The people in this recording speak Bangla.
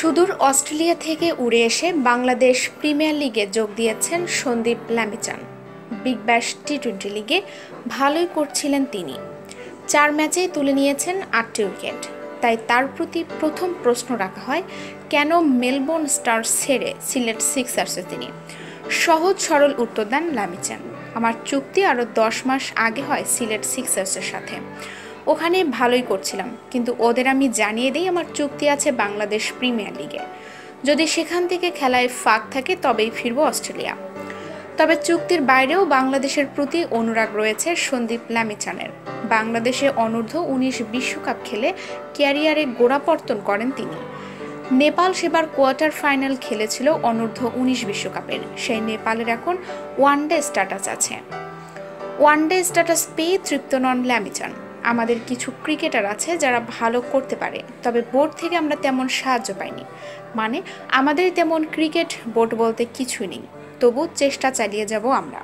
সুদূর অস্ট্রেলিয়া থেকে উড়ে এসে বাংলাদেশ প্রিমিয়ার লিগে যোগ দিয়েছেন Sandeep Lamichhane Big Bash T twenty লিগে ভালোই করছিলেন তিনি। চার ম্যাচেই তুলে নিয়েছেন আটটি উইকেট। তাই তার প্রতি প্রথম প্রশ্ন রাখা হয়, কেন মেলবোর্ন স্টার ছেড়ে সিলেট সিক্সার্সে তিনি? সহজ সরল উত্তর দেন ল্যামিচান আমার চুক্তি আরও দশ মাস আগে হয় সিলেট সিক্সার্সের সাথে। ওখানে ভালোই করছিলাম, কিন্তু ওদের আমি জানিয়ে দিই আমার চুক্তি আছে বাংলাদেশ প্রিমিয়ার লিগে। যদি সেখান থেকে খেলায় ফাঁক থাকে তবেই ফিরব অস্ট্রেলিয়া। তবে চুক্তির বাইরেও বাংলাদেশের প্রতি অনুরাগ রয়েছে সন্দীপ ল্যামিচানের বাংলাদেশে অনূর্ধ্ব উনিশ বিশ্বকাপ খেলে ক্যারিয়ারে গোড়াপর্তন করেন তিনি। নেপাল সেবার কোয়ার্টার ফাইনাল খেলেছিল অনূর্ধ্ব উনিশ বিশ্বকাপের। সেই নেপালের এখন ওয়ানডে স্ট্যাটাস আছে। ওয়ানডে স্ট্যাটাস পেয়ে তৃপ্ত নন ল্যামিচান আমাদের কিছু ক্রিকেটার আছে যারা ভালো করতে পারে, তবে বোর্ড থেকে আমরা তেমন সাহায্য পাইনি। মানে আমাদের তেমন ক্রিকেট বোর্ড বলতে কিছু নেই। তবু চেষ্টা চালিয়ে যাব আমরা।